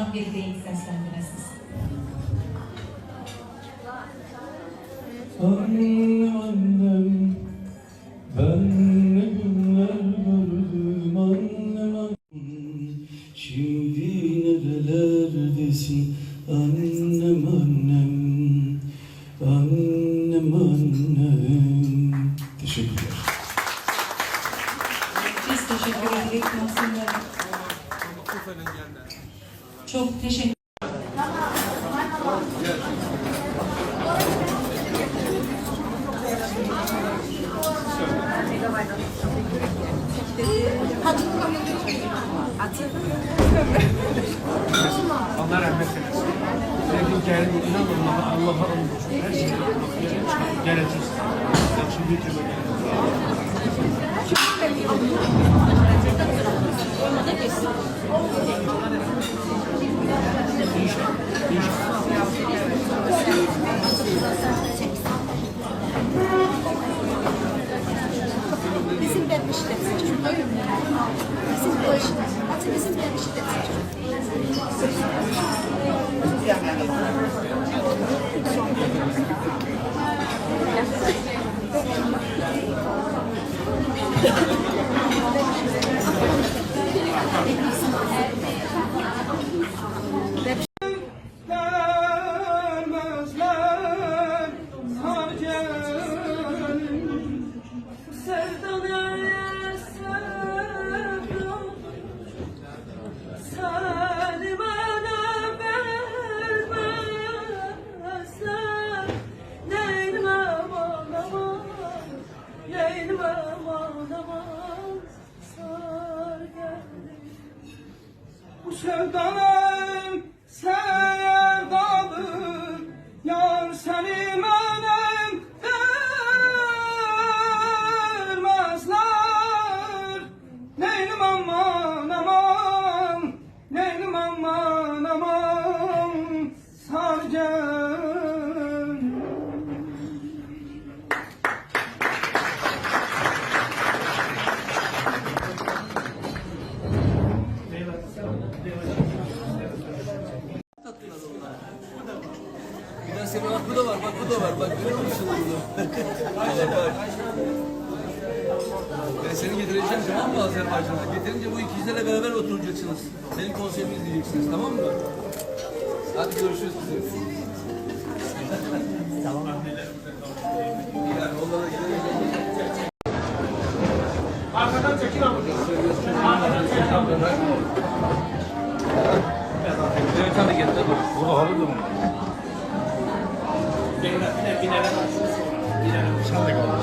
Onlardan biri de ilk seslendirirsiniz. Annem ben ne günler gördüm annem annem Şimdi nerelerdesin annem annem Annem annem Teşekkürler. Biz teşekkür ederiz Bey. Çok teşekkür Allah rahmet eylesin. Sevdiğim geldi, inan Allah'a, Allah'a olmuş. Her şeyi geleceğiz. Sen şimdi yüzüme gelin. Bizim de seçim. Bizim başına. Hatta bizim Aman aman Sar geldi. Bu sevdanım sevdadır Yar seni bak bu da var, bak bu da var, bak görüyor musun bunu? bak. Ben seni getireceğim tamam mı Azerbaycan'a? Getirince bu ikizlerle beraber oturacaksınız. Benim konserimi izleyeceksiniz tamam mı? Hadi görüşürüz kızım. tamam. Yani onlara gidelim. Arkadan çekin ama. Arkadan çekin ama. Gel. hadi. Burada halı da mı? Binelim. Binelim. Binelim. Çaldık.